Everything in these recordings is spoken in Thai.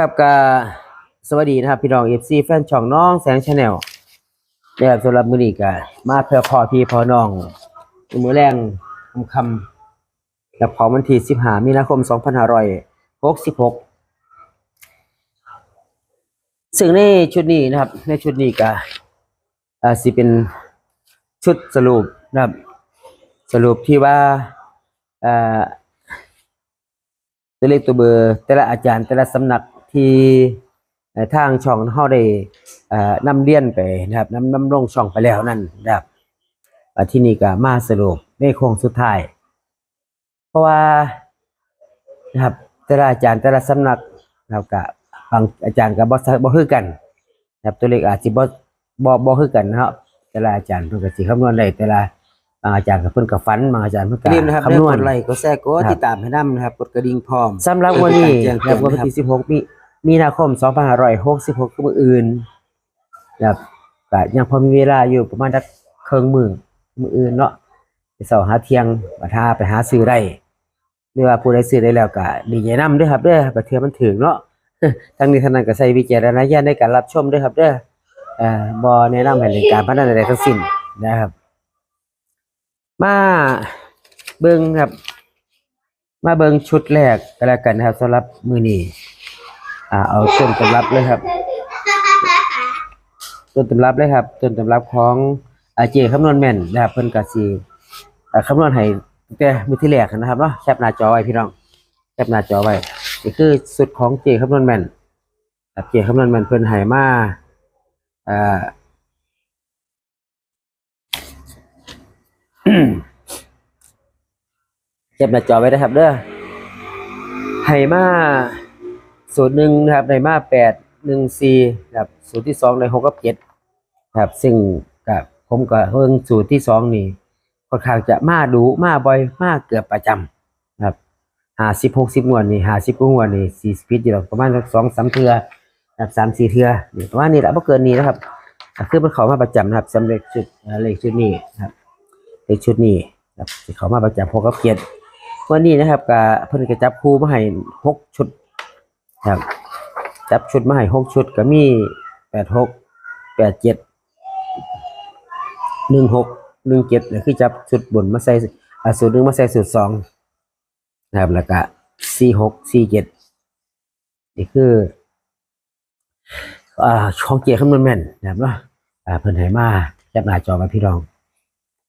ครับก็สวัสดีนะครับ พี่น้องเอฟซีแฟนช่องน้องแสงชาแนลนะครับสำหรับมือนี้ก็มาเพื่อพอพี่พอน้องมือแรงคำคำๆกับของวันที่15มีนาคม2566ซึ่งในชุดนี้นะครับ ในชุดนี้ก็อ่าสิเป็นชุดสรุปนะครับ สรุปที่ว่าอ่าตัวเลขตัวเบอร์ แต่ละอาจารย์แต่ละสำนัก ที่เอ่อทางช่องเฮาได้เอ่อนำเรียนไปนะครับนำนำลงช่องไปแล้วนั่นนะครับอ่าที่นี่ก็มาสรุปในโค้งสุดท้าย เพราะว่านะครับแต่ละอาจารย์แต่ละสำนักนะครับก็บางอาจารย์ก็บ่บ่คือกันนะครับตัวเลขอาจสิบ่บ่บ่คือกันนะครับแต่ละอาจารย์เพิ่นก็สิคำนวณได้แต่ละบางอาจารย์ก็เพิ่นก็ฝันบางอาจารย์เพิ่นก็รีบนะครับคำนวณกดไลค์กดแชร์กดติดตามให้นำนะครับกดกระดิ่งพร้อมสำหรับวันนี้แจ้งนะเตืคอรันบวัน นะครับที่16มีมีนาคม2566คือมืออื่นนะครับก็ยังพอมีเวลาอยู่ประมาณสักครึ่งมือมืออื่นเนาะไปสาร์หาเที่ยงมาทาไปหาซื้อได้หรือว่าผู้ใดซื้อได้แล้วก็ดีใจนำด้วยครับเด้อบัดเทือมันถึงเนาะทั้งนี้ทั้งนั้นก็ใช้วิจารณญาณในการรับชมด้วยครับเด้อเอ่อบ่แนะนำให้เล่นการพนันาใดทั้งสิ้นนะครับ มาเบิ่งครับ มาเบิ่งชุดแรกก็แล้วกันนะครับสำหรับมือนี้ อ่าเอาต้นตำรับเลยครับ ต้นตำรับเลยครับ ต้นตำรับของอาเจคำนวณแม่นนะครับเพิ่นก็สิอ่าคำนวณให้แต่มือที่แรกนะครับเนาะแคปหน้าจอไว้พี่น้องแคปหน้าจอไว้นี่คือสุดของเจคำนวณแม่นครับเจคำนวณแม่นเพิ่นให้มาอ่าเก็บหน้าจอไว้นะครับเด้อไฮมา สูตรหนึ่งนะครับไฮมาแปดหนึ่งสี่ครับสูตรที่สองในหกกับเจ็ดครับซึ่งกับผมกับเพิ่งสูตรที่สองนี่ค่อนข้างจะมาดูมาบ่อยมาเกือบประจำนะครับหาสิบหกสิบงวดนี่หาสิบกว่างวดนี่สี่สิบปีอยู่หรอกประมาณสักสองสามเทือครับสามสี่เทือนี่ประมาณนี้แหละไม่เกินนี้นะครับคือมันเขามาประจำนะครับสำเร็จชุดอ่าเลขชุดนี้ครับเลขชุดนี้ครับเขามาประจำหกกับเจ็ดวันนี้นะครับก็เพิ่นก็จับคู่มาให้หกชุด ครับ จับชุดมาให้หกชุดก็มีแปดหกแปดเจ็ดหนึ่งหกหนึ่งเจ็ดแล้วคือจับชุดบนมาใส่อสูตรหนึ่งมาใส่สูตรสองนะครับแล้วก็สี่หกสี่เจ็ดนี่คืออ่าช่องเกียร์คำนวณแม่นนะครับเนาะอ่าเพิ่นใหมาจับหน้าจอมาพี่น้อง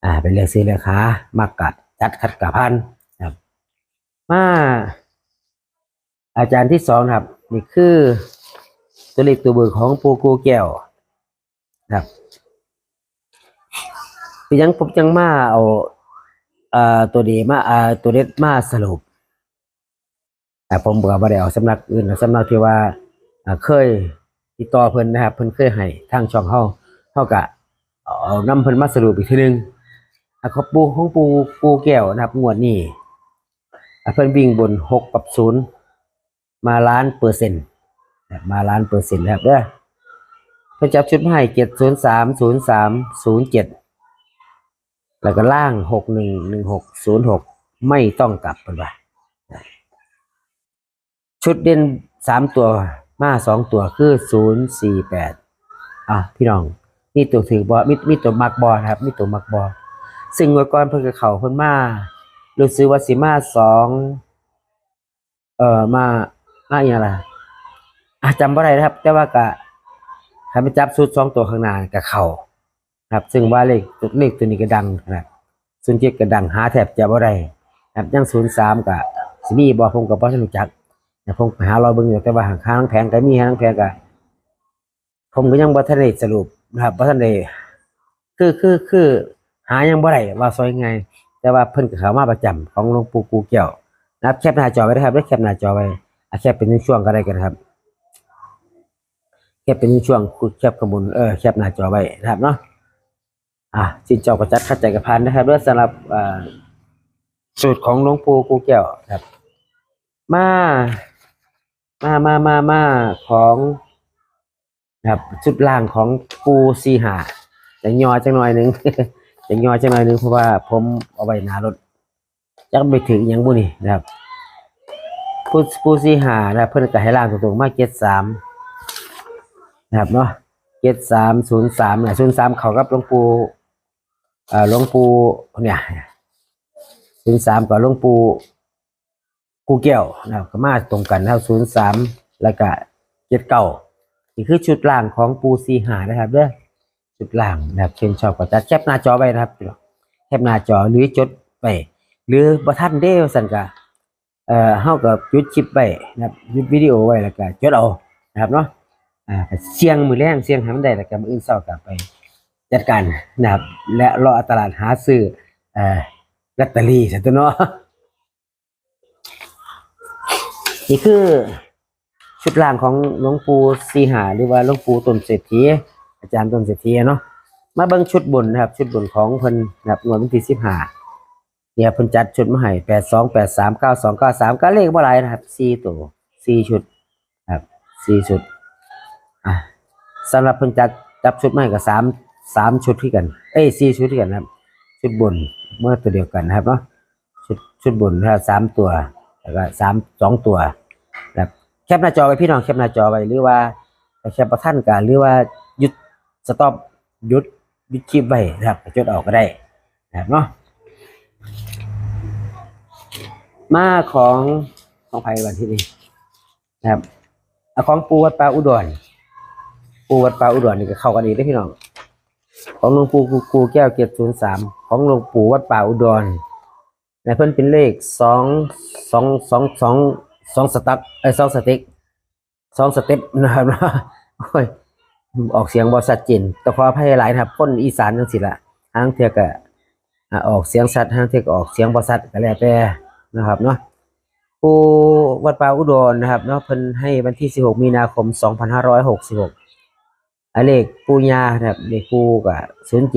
อ่าเป็นเลขซื้อเลขค้ามากกัดจัดคัดกับพันมา อาจารย์ที่สองครับ นี่คือตัวเลขตัวเบอร์ของปูกูแก้วนะครับคือยังผมยังมาเอาอ่าตัวดีมาอ่าตัวเล็ดมาสรุปแต่ผมบอกว่าได้เอาสำนักอื่นสำนักที่ว่าเคยติดต่อเพิ่นนะครับเพิ่นเคยให้ทางช่องเฮาเฮากะเอานำเพิ่นมาสรุปอีกทีหนึงอะเขาปูของปูปูแก้วนะครับงวดนี้เพิ่นวิ่งบนหกกับศูนย์ มาล้านเปอร์เซ็นต์มาล้านเปอร์เซ็นต์นะครับเด้อเพิ่นจับชุดให้เจ็ดศูนย์สามศูนย์สามศูนย์เจ็ดแล้วก็ล่างหกหนึ่งหนึ่งหกศูนย์หกไม่ต้องกลับเพิ่นว่าชุดเด่นสามตัวมาสองตัวคือศูนย์สี่แปดอะพี่น้องมีตัวถือบอมีมีตัวมักบอนะครับมีตัวมักบอซึ่งเมื่อก่อนเพิ่นก็เข้าเพิ่นมารู้สึกว่าสิมาสองเอ่อมา มาอย่างไรอาจำบ่ได้นะครับ แต่ว่าก็ถ้าไปจับชุดสองตัวข้างหน้ากับเข่าครับ ซึ่งว่าเลขตัวเลขตัวนี้ก็ดังนะครับศูนย์เจ็ดก็ดังหาแทบจะบ่ได้ครับยังศูนย์สามกับสิมีบ่ผมกับบ่ทันรู้จักแต่ผมหารอเบิ่งอยู่แต่ว่าหางค้างแผงก็มีหางแผงก็ผมก็ยังบ่ทันได้สรุปนะครับบ่ทันได้คือคือคือหายังบ่ได้ว่าซอยไง แต่ว่าเพิ่นก็เข้ามาประจำของหลวงปู่กูเกี่ยวนะครับแคปหน้าจอไว้นะครับได้แคปหน้าจอไว้ อะแคปเป็นช่วงๆก็ได้กันครับแคปเป็นช่วงแคปกระบุนเออแคปหน้าจอไว้นะครับเนาะอะจินเจ้าประจัดข้าใจกับพันนะครับเรื่องสำหรับสูตรของหลวงปู่กูเกี่ยวครับ มา มามามามาของนะครับชุดล่างของปูซีหาจะยอจังหน่อยหนึ่งจะย่อจังหน่อยหนึ่งเพราะว่าผมเอาไว้หนารถจักไปถึงยังบุนี่นะครับ ผู้ผู้สีหานะเพิ่อนก็ให้ล่างตรงๆมาเจ็ดสามนะครับเนาะเจ็ดสามศูนย์สามเนี่ยศูนย์สามเขากับหลวงปู่เอ่อหลวงปู่เนี่ยศูนย์สามกับหลวงปู่กูแก้วนะครับก็มาตรงกันนะครับศูนย์สามแล้วก็เจ็ดเก้านี่คือชุดล่างของปูสีหานะครับเด้อชุดล่างนะครับเชิญชอบก็จัดแคปหน้าจอไว้นะครับแคปหน้าจอหรือจดไปหรือบ่ทันเด้สันก็ เอ่อเฮากับยุดคลิปไว้นะครับยุดวิดีโอไว้แล้วก็จดเอานะครับเนาะอ่าเสียงมือแรงเสียงให้มันได้แล้วก็มืออื่นเช้ากลับไปจัดการนะครับ และรอตลาดหาซื้อเอ่อลอตเตอรี่ซะตัวเนาะนี่คือชุดล่างของหลวงปู่สีหาหรือว่าหลวงปู่ต้นเศรษฐีอาจารย์ต้นเศรษฐีเนาะมาเบิ่งชุดบนนะครับ ชุดบนของเพิ่นนะครับงวดวันที่15 เนี่ยเพิ่นจัดชุดมาให้แปดสองแปดสามเก้าสองเก้าสามก็เลขบ่หลายนะครับสี่ตัวสี่ชุดครับสี่ชุดอะสำหรับเพิ่นจัดจับชุดมาให้ก็สามสามชุดที่กัน เอ้ยสี่ชุดที่กันครับ ชุดบนเมื่อตัวเดียวกันนะครับเนาะชุดชุดบนนะครับสามตัวแล้วก็สามสองตัวครับแคปหน้าจอไว้พี่น้องแคปหน้าจอไว้หรือว่าแคปประท่านกันหรือว่าหยุดสต็อปหยุดหยุดคลิปไว้นะครับจดออกก็ได้นะครับเนาะ มาของของไผ่วันที่นี่นะครับของปูวัดป่าอุดรปูวัดป่าอุดรนี่ก็เข้ากันดีได้พี่น้องของหลวงปู่กูแก้วเกียรติศูนย์สามของหลวงปู่วัดป่าอุดรในเพิ่นเป็นเลขสองสองสองสองสองสตั๊กไอสองสเต็กสองสเต็ปนะครับโอ้ยออกเสียงบอสัดเจนแต่ขออภัยหลายนะครับคนอีสานจังสิละทางเทียกอ่าออกเสียงสัตว์ทางเทียกออกเสียงบอสัดก็แล้วแต่ นะครับเนาะปูวัดป่าอุดรนะครับเนาะเพิ่นให้วันที่ 16 มีนาคม 2566อันเลขปูญานะครับเลขปูกับ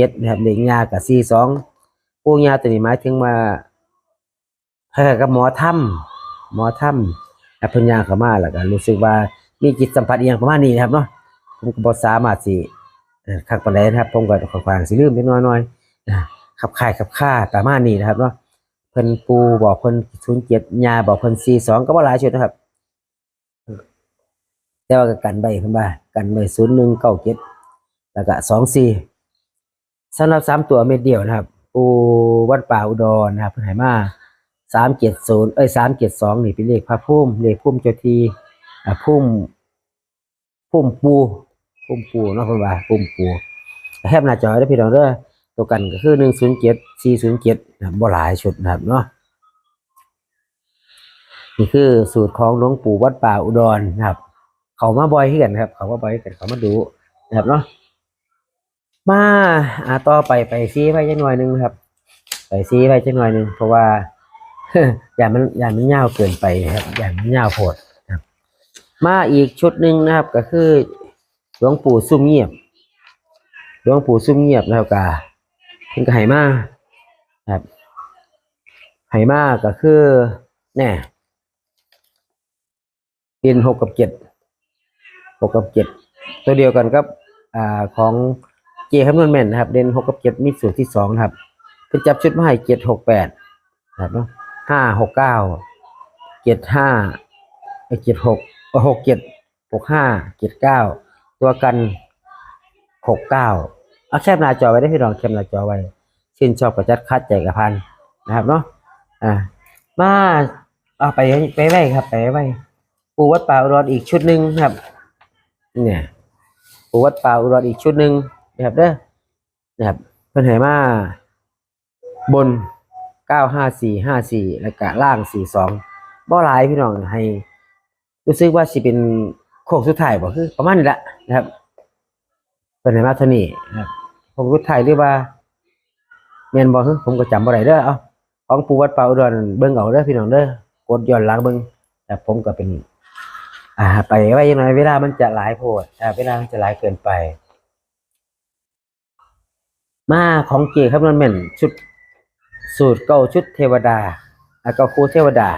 07นะครับเลขญากับ42ปูญาตัวนี้หมายถึงมาเฮ้กับหมอถ้ำหมอถ้ำแล้วเพิ่นญาเข้ามาแล้วก็รู้สึกว่ามีจิตสัมผัสอีหยังประมาณนี้นะครับเนาะผมก็บ่สามารถสิเอ่อคักปานใดนะครับผมก็ข้างสิลืมเล็กน้อยๆขับค่ายขับค่าประมาณนี้นะครับเนาะ เพิ่นปูบอกเพิ่นศูนย์เจ็ดยาบอกเพิ่นสี่สองก็บ่หลายชุดนะครับ แต่ว่ากันใบเพิ่นว่ากันใบศูนย์หนึ่งเก้าเจ็ดแล้วก็สองสี่สำหรับสามตัวเม็ดเดียวนะครับ ปูวัดป่าอุดรนะครับเพิ่นให้มาสามเจ็ดศูนย์เอ้ยสามเจ็ดสองนี่เป็นเลขพระพุ่มเลขพุ่มเจ้าทีอ่าพุ่มพุ่มปูพุ่มปูเนาะเพิ่นว่าพุ่มปูแคบหน้าจอได้พี่น้องเด้อ ตัวกันก็คือหนึ่งศูนย์เจ็ดสี่ศูนย์เจ็ดนะครับบ่หลายชุดนะครับเนาะนี่คือสูตรของหลวงปู่วัดป่าอุดรนะครับ เขามาบ่อยขึ้นกันครับ เขามาบ่อยขึ้นกันเขามาดูนะครับเนาะมาอ่าต่อไปไปซีไปจังหน่อยหนึ่งครับ ไปซีไปจังหน่อยหนึ่งเพราะว่าอย่ามันอย่ามันยาวเกินไปครับ อย่ามันยาวโพดครับ มาอีกชุดหนึ่งนะครับก็คือหลวงปู่ซุ่มเงียบหลวงปู่ซุ่มเงียบแล้วก็ เพิ่นก็ให้มาครับให้มาก็คือแน่เรียนหกกับเจ็ดหกกับเจ็ดตัวเดียวกันกับอ่าของเจคำนวณแม่นนะครับ เด่นหกกับเจ็ดมีสูตรที่สองนะครับเพิ่นจับชุดมาให้เจ็ดหกแปดครับเนาะห้าหกเก้าเจ็ดห้าเจ็ดหกหกเจ็ดหกห้าเจ็ดเก้าตัวกันหกเก้า เอาแคปหน้าจอไว้ได้พี่น้องแคปหน้าจอไว้ชื่นชอบกับจัดคัดใจกับพันนะครับเนาะอ่ามาเอาไปไปไว้ครับไปไว้ปูวัดป่าอุดรอีกชุดหนึ่งครับ เนี่ยปูวัดป่าอุดรอีกชุดหนึ่งนะครับเด้อนะครับเพิ่นให้มาบนเก้าห้าสี่ห้าสี่แล้วก็ล่างสี่สองบ่หลายพี่น้องให้ รู้สึกว่าสิเป็นโค้งสุดท้ายบ่คือประมาณนี้แหละนะครับเป็นไหนมาเท่านี้นะครับ ผมรู้ไทยหรือว่าเมียนบอคือผมก็จำบ่ได้เด้อเอาของปูวัดป่าอุดรเบิ่งเอาเด้อพี่น้องเด้อกดย้อนหลังเบิ่งแต่ผมก็เป็น อ่า ไปไว้ยังไงเวลามันจะหลายโพดอ่าเวลามันจะหลายเกินไป มาของเจครับนั่นแม่นชุด สูตรเก่าชุดเทวดาอะเก่าครูเทวดา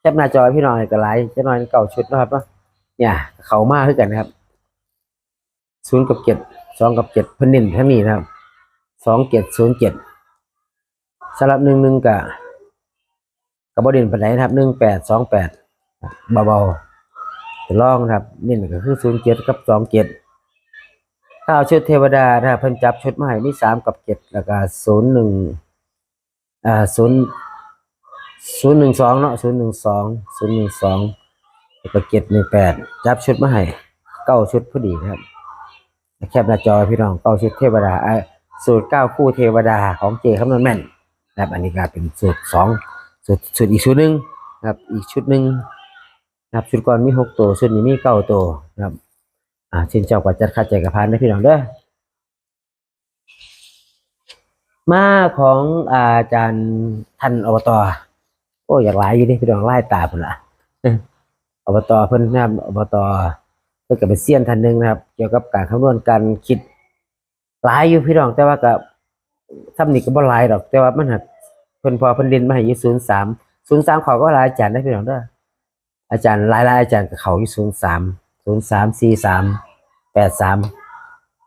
แคปหน้าจอพี่น้องก็หลายจะน้อยเก่าชุดนะครับเนาะเนี่ย เขามาคือกันนะครับศูนย์กับเจ็ด สองกับเจ็ดเพิ่นเน้นทั้งนี้นะครับสองเจ็ดศูนย์เจ็ดสำหรับหนึ่งหนึ่งกับกับบเด่นปันไหนนะครับหนึ่งแปดสองแปดเบาๆจะลองนะครับนี่ก็คือศูนย์เจ็ดกับสองเจ็ดข้าวชุดเทวดานะครับเพิ่นจับชุดมาให้มีสามกับเจ็ดแล้วก็ศูนย์หนึ่งอ่าศูนย์ศูนย์หนึ่งสองเนาะศูนย์หนึ่งสองศูนย์หนึ่งสองแล้วก็เจ็ดหนึ่งแปดจับชุดมาให้เก้าชุดพอดีนะครับ แคปหน้าจอพี่น้องเก้าชุดเทวดาสูตรเก้าคู่เทวดาของเจคำนวณแม่นนะครับอันนี้ก็เป็นสูตรสองสูตรสูตรอีกชุดหนึ่งนะครับอีกชุดหนึ่งนะครับชุดก่อนมีหกตัวชุดนี้มีเก้าตัวนะครับอ่าชินเจ้ากว่าจัดค่าใจกับพานนะพี่น้องเด้อมาของอาจารย์ท่านอบตโอ้อยากหลายอยู่ดิพี่น้องไล่ตาพุ่นละเอ้ออบตเพิ่นนะอบตเพื่อกับเป็นเซียนท่านหนึ่งนะครับ เกี่ยวกับการคำนวณการคิดหลายอยู่พี่น้องแต่ว่าก็ทำนี่ก็บ่หลายดอก แต่ว่ามันหักเพิ่นพอเพิ่นเรียนมาให้ยู่ศูนย์สามศูนย์สามเขาก็หลายอาจารย์ได้พี่น้องเด้ออาจารย์หลายหลายอาจารย์กับเขาอยู่ศูนย์สามศูนย์สามสี่สามแปดสาม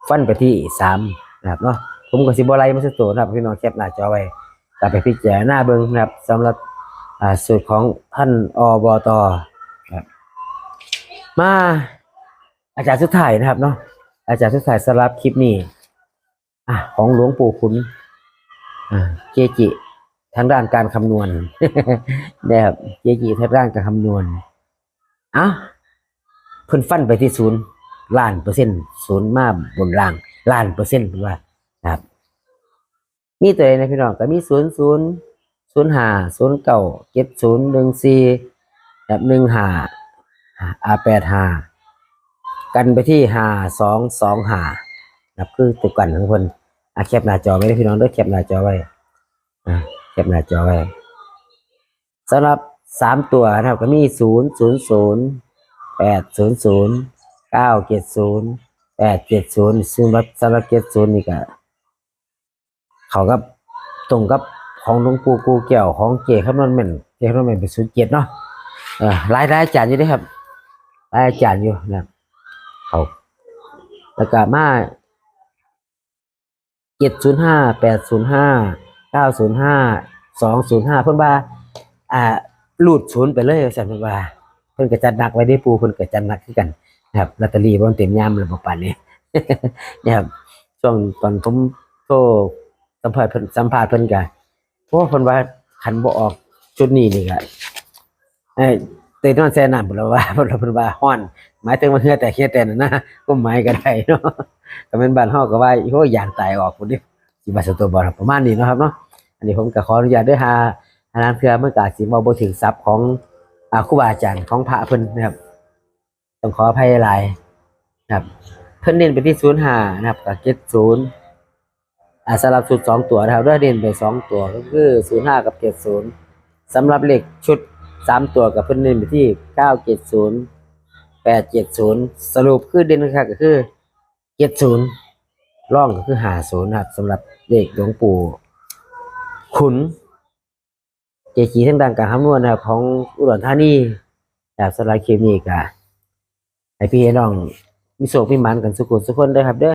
ฟันไปที่สามนะครับเนาะผมก็สิบ่ไล่มาสักตัวนะครับพี่น้องแคปหน้าจอไว้กลับไปพิจารณาเบิ่งนะครับสำหรับสูตรของท่านอบตครับมา อาจารย์สุดท้ายนะครับเนาะอาจารย์สุดท้ายสำหรับคลิปนี้อะของหลวงปู่ขุนอ่าเจจิทางด้านการคำนวณนะครับเจจิทางด้านการคำนวณอะเพิ่นฟันไปที่ศูนย์ล้านเปอร์เซ็นต์ศูนย์มาบนล่างล้านเปอร์เซ็นต์ว่าครับ มีตัวเองนะพี่น้องก็มีศูนย์ศูนย์ศูนย์ห้าศูนย์เก้าเจ็ดศูนย์หนึ่งสี่แบบหนึ่งห้าอาแปดห้า กันไปที่หาสองสองหานะครับคือตัวกันของคนอะแคปหน้าจอไว้เลยพี่น้องเด้วยแคปหน้าจอไว้อะแคปหน้าจอไว้สำหรับสามตัวนะครับก็มีศูนย์ศูนย์ศูนย์แปดศูนย์ศูนย์เก้าเจ็ดศูนย์แปดเจ็ดศูนย์ซึ่งสำหรับเจ็ดศูนย์นี่ก็เขากับตรงกับของหลวงปู่กูเกี่ยวของเจคำนวณแม่นเจคำนวณแม่นเป็นศูนย์เจ็ดเนาะออหลายรายอาจารย์อยู่ด้วยครับหลายอาจารย์อยู่นะครับ เขาแล้วก็มาเจ็ดศูนย์ห้าแปดศูนย์ห้าเก้าศูนย์ห้าสองศูนย์ห้าเพิ่นว่าอ่าลูดศูนย์ไปเลยสันเพิ่นว่าเพิ่นก็จัดหนักไว้ได้ปูเพิ่นก็จัดหนักคือกันนะครับลอตเตอรี่บ่เต็มยามเลยบ่ปานนี้นะครับช่วงตอนผมโทรสัมภาษณ์เพิ่นสัมภาษณ์เพิ่นก็โอ้เพิ่นว่าคันบ่ออกชุดนี้นี่ก็เอ้ เตยนอนแซ่น้ำพุ่นละว่าเพิ่นว่าเพิ่นว่าฮ้อน หมายถึงว่าเฮือแต่เฮ็ดแต่นั่นะก็หมายก็ได้เนาะก็เป็นบ้านเฮาก็ว่าโอ้ยอย่างตายออกพุ่นดิสิบาสตัวบ่ครับประมาณนี้เนาะครับเนาะอันนี้ผมก็ขออนุญาตด้วยหาหานางเทื่อเมันก็อาสิเว้าบ่ถึงศัพท์ของอาครูบาอาจารย์ของพระเพิ่นนะครับต้องขออภัยหลายนะครับเพิ่นเน้นไปที่05นย์ห่านะครับกับ70อ่าสำหรับชุดสองตัวนะครับด้อเน้นไปสองตัวก็คือ05กับ70สำหรับเหลขชุด สามตัวกับเพิ่นเน้นไปที่970แปดเจ็ดศูนย์สรุปคือเด่นครับก็คือเจ็ดศูนย์ร่องก็คือหาศูนย์ครับสำหรับเด็กหลวงปู่ขุนเจขีทั้งดังการคำนวณนะครับของอุดรธานีแบบสไลด์เคมีกะให้พี่น้อง มีโศกมีมันกันสุขุสุขคนด้อครับเด้อ